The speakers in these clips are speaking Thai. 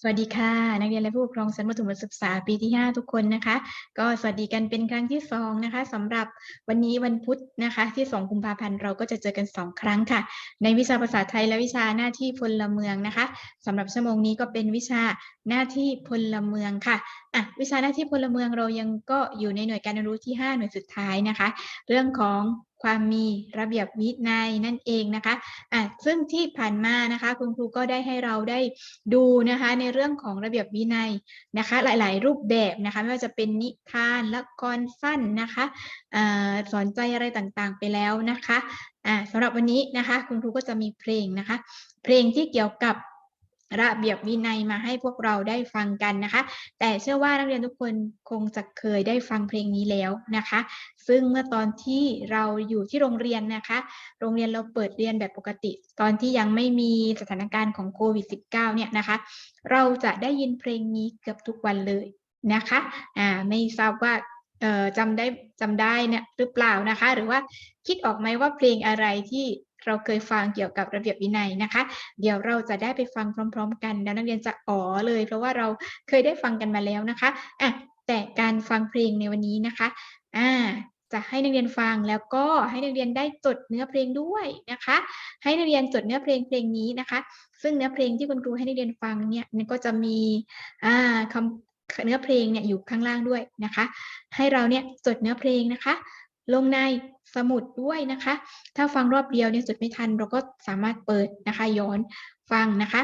สวัสดีค่ะ นักเรียนและผู้ปกครองชั้นประถมศึกษาปีที่ 5 ทุกคนนะคะ ก็สวัสดีกันเป็นครั้งที่2นะคะสำหรับวันนี้วันพุธนะคะ ที่ 2 กุมภาพันธ์เราก็จะเจอกัน 2 ครั้งค่ะ ในวิชาภาษาไทยและวิชาหน้าที่พลเมืองนะคะสำหรับชั่วโมงนี้ก็เป็นวิชาหน้าที่พลเมืองค่ะอะวิชาหน้าที่พลเมืองเรายังก็อยู่ในหน่วยการเรียนรู้ที่ 5 หน่วยสุดท้ายนะคะ เรื่องของ ความมีระเบียบวินัยนั่นเองนะคะอะซึ่งที่ผ่านมานะคะคุณครูก็ได้ให้เราได้ดูนะคะในเรื่องของระเบียบวินัยนะคะหลาย ๆ รูปแบบนะคะไม่ว่าจะเป็นนิทานละครสั้นนะคะอสอนใจอะไรต่างๆไปแล้วนะคะอ่าสำหรับวันนี้นะคะคุณครูก็จะมีเพลงนะคะ เพลงที่เกี่ยวกับ ระเบียบวินัยมาให้พวกเราได้ฟังกันนะคะ แต่เชื่อว่านักเรียนทุกคนคงจะเคยได้ฟังเพลงนี้แล้วนะคะ ซึ่งเมื่อตอนที่เราอยู่ที่โรงเรียนนะคะ โรงเรียนเราเปิดเรียนแบบปกติ ตอนที่ยังไม่มีสถานการณ์ของโควิด -19 เนี่ยนะคะ เราจะได้ยินเพลงนี้เกือบทุกวันเลยนะคะอ่าไม่ทราบว่าเอ่อจำได้จำได้เนี่ยหรือเปล่านะคะ หรือว่าคิดออกไหมว่าเพลงอะไรที่ เราเคยฟังเกี่ยวกับระเบียบวินัยนะคะ เดี๋ยวเราจะได้ไปฟังพร้อม ๆ กันแล้วนักเรียนจะอ๋อเลย เพราะว่าเราเคยได้ฟังกันมาแล้วนะคะอะแต่การฟังเพลงในวันนี้นะคะอ่าจะให้นักเรียนฟังแล้วก็ให้นักเรียนได้จดเนื้อเพลงด้วยนะคะ ให้นักเรียนจดเนื้อเพลงเพลงนี้นะคะ ซึ่งเนื้อเพลงที่คุณครูให้นักเรียนฟังเนี่ยก็จะมีอ่าคำเนื้อเพลงเนี่ยอยู่ข้างล่างด้วยนะคะ ให้เราเนี่ยจดเนื้อเพลงนะคะ ลงในสมุดด้วยนะคะ ถ้าฟังรอบเดียวเนี่ยจดไม่ทัน เราก็สามารถเปิดนะคะย้อนฟังนะคะ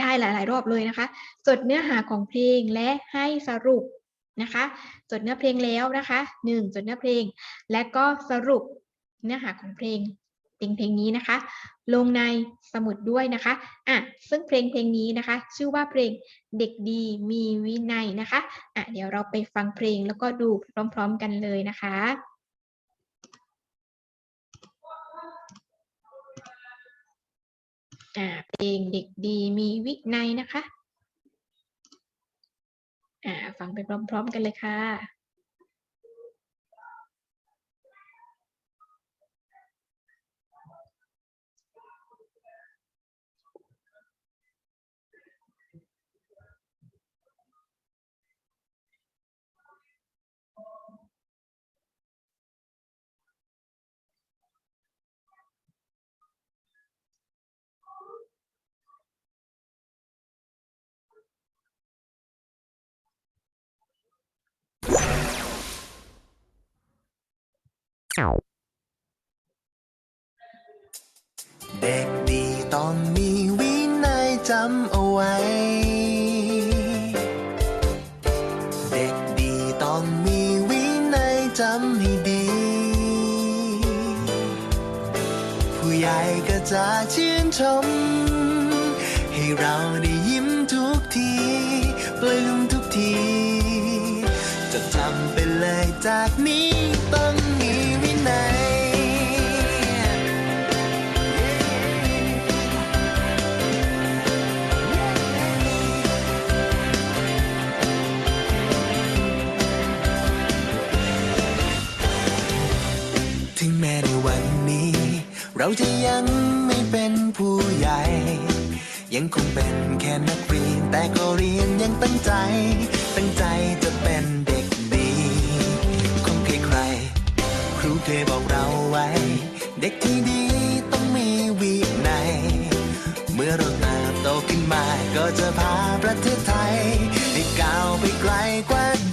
ได้หลาย ๆ รอบเลยนะคะ จดเนื้อหาของเพลงและให้สรุปนะคะ จดเนื้อเพลงแล้วนะคะหนึ่งจดเนื้อเพลง และก็สรุปเนื้อหาของเพลงเพลงเพลงนี้นะคะ ลงในสมุดด้วยนะคะอะซึ่งเพลงเพลงนี้นะคะ ชื่อว่าเพลงเด็กดีมีวินัยนะคะอะเดี๋ยวเราไปฟังเพลงแล้วก็ดูพร้อม ๆ กันเลยนะคะ อ่าเพลงเด็กดีมีวินัยนะคะ อ่าฟังไปพร้อม ๆ กันเลยค่ะ เด็กดีต้องมีวินัยจำเอาไว้ เด็กดีต้องมีวินัยจำให้ดี ผู้ใหญ่ก็จะชื่นชม ให้เราได้ยิ้มทุกทีปลื้มทุกที จะทำไปเลยจากนี้ต้องมี วินัยถึงแม้ในวันนี้ เราจะยังไม่เป็นผู้ใหญ่ ยังคงเป็นแค่นักเรียนแต่ก็เรียนอยังตั้งใจ ตั้งใจจะเป็นเด็ก เคยบอกเราไว้ เด็กที่ดีต้องมีวินัยเมื่อเราเติบโตขึ้นมาก็จะพาประเทศไทย ให้ก้าวไปไกลกว่า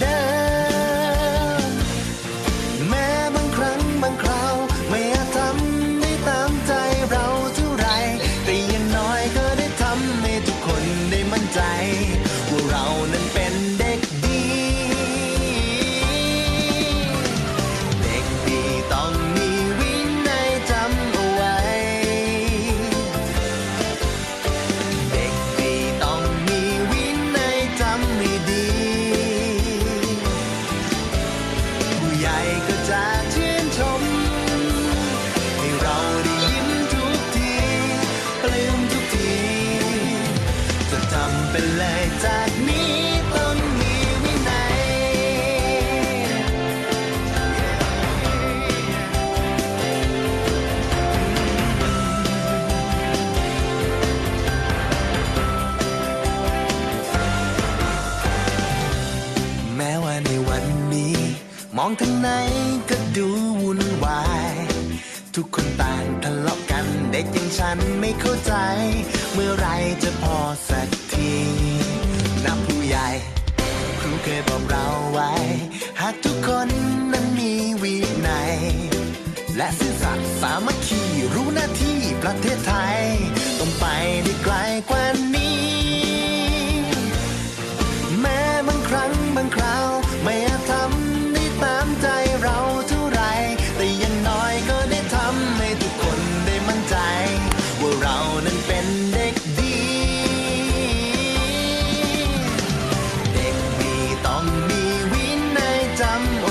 เลยจากนี้ต้องมีวินัยแม้ว่าในวันนี้ มองทางไหนก็ดูวุ่นวาย ทุกคนต่างทะเลาะกันเด็กอย่างฉันไม่เข้าใจ เมื่อไรจะพอสักีนับผู้ใหญ่ ครูเคยบอกเราไว้ หากทุกคนนั้นมีวินัย และซื่อสัตย์สามัคคีรู้หน้าที่ประเทศไทย ต้องไปได้ไกลกว่า นั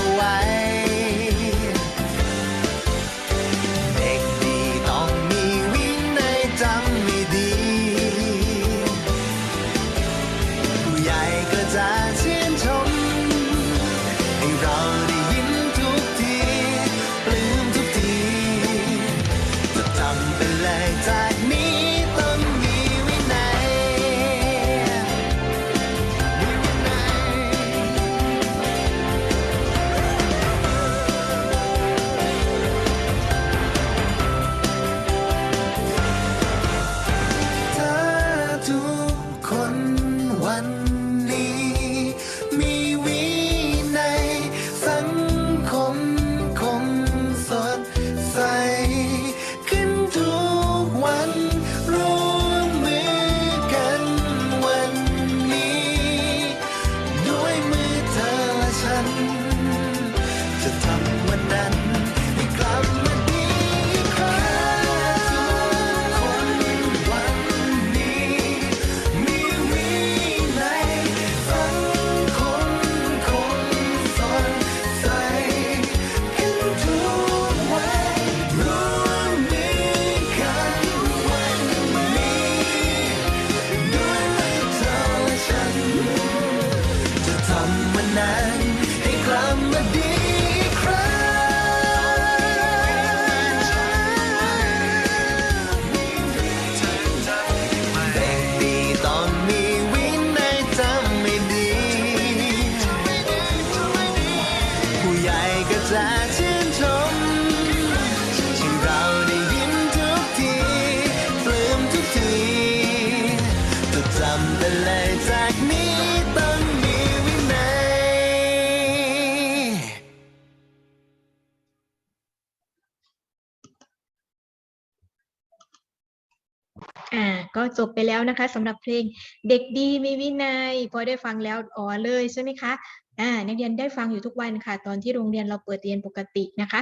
อ่าก็จบไปแล้วนะคะสำหรับเพลงเด็กดีมีวินัย พอได้ฟังแล้วอ๋อเลยใช่ไหมคะอ่านักเรียนได้ฟังอยู่ทุกวันค่ะ ตอนที่โรงเรียนเราเปิดเรียนปกตินะคะ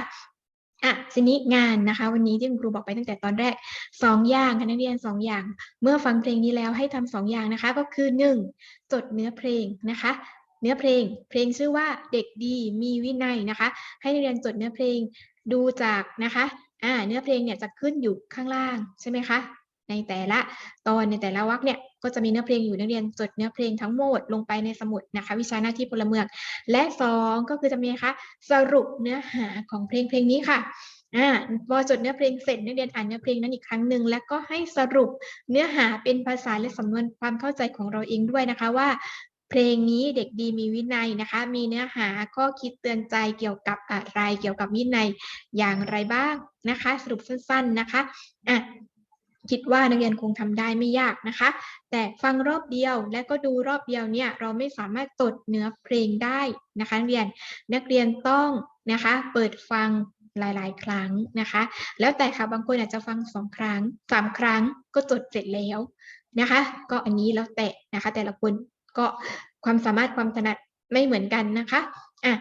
อะทีนี้งานนะคะ วันนี้ที่คุณครูบอกไปตั้งแต่ตอนแรกสองอย่างค่ะนักเรียนสองอย่าง เมื่อฟังเพลงนี้แล้วให้ทำสองอย่างนะคะ ก็คือหนึ่งจดเนื้อเพลงนะคะ เนื้อเพลง เพลงชื่อว่าเด็กดีมีวินัยนะคะ ให้นักเรียนจดเนื้อเพลงดูจากนะคะอ่าเนื้อเพลงเนี่ยจะขึ้นอยู่ข้างล่างใช่ไหมคะ ในแต่ละตอนในแต่ละวรรคเนี่ยก็จะมีเนื้อเพลงอยู่นักเรียนจดเนื้อเพลงทั้งหมดลงไปในสมุดนะคะ วิชาหน้าที่พลเมือง และสองก็คือจะมีนะคะสรุปเนื้อหาของเพลงเพลงนี้ค่ะอ่าพอจดเนื้อเพลงเสร็จนักเรียนอ่านเนื้อเพลงนั้นอีกครั้งหนึ่งแล้วก็ให้สรุปเนื้อหาเป็นภาษาและสำนวนความเข้าใจของเราเองด้วยนะคะว่าเพลงนี้เด็กดีมีวินัยนะคะ มีเนื้อหาข้อคิดเตือนใจเกี่ยวกับอะไร เกี่ยวกับวินัยอย่างไรบ้างนะคะ สรุปสั้น ๆนะคะอะ คิดว่านักเรียนคงทำได้ไม่ยากนะคะ แต่ฟังรอบเดียวและก็ดูรอบเดียวเนี่ยเราไม่สามารถจดเนื้อเพลงได้นะคะนักเรียนนักเรียนต้องนะคะเปิดฟังหลายๆ ครั้งนะคะ แล้วแต่ค่ะบางคนอาจจะฟังสองครั้งสามครั้งก็จดเสร็จแล้วนะคะ ก็อันนี้แล้วแต่นะคะ แต่ละคนก็ความสามารถความถนัดไม่เหมือนกันนะคะอะ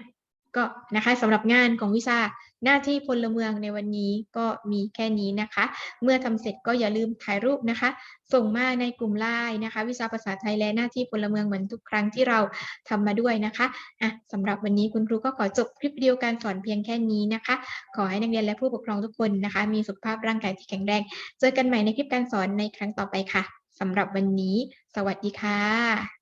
ก็นะคะสำหรับงานของวิชาหน้าที่พลเมืองในวันนี้ก็มีแค่นี้นะคะ เมื่อทำเสร็จก็อย่าลืมถ่ายรูปนะคะ ส่งมาในกลุ่มไลน์นะคะ วิชาภาษาไทยและหน้าที่พลเมืองเหมือนทุกครั้งที่เราทำมาด้วยนะคะอะสำหรับวันนี้คุณครูก็ขอจบคลิปวิดีโอการสอนเพียงแค่นี้นะคะ ขอให้นักเรียนและผู้ปกครองทุกคนนะคะ มีสุขภาพร่างกายที่แข็งแรง เจอกันใหม่ในคลิปการสอนในครั้งต่อไปค่ะสำหรับวันนี้ สวัสดีค่ะ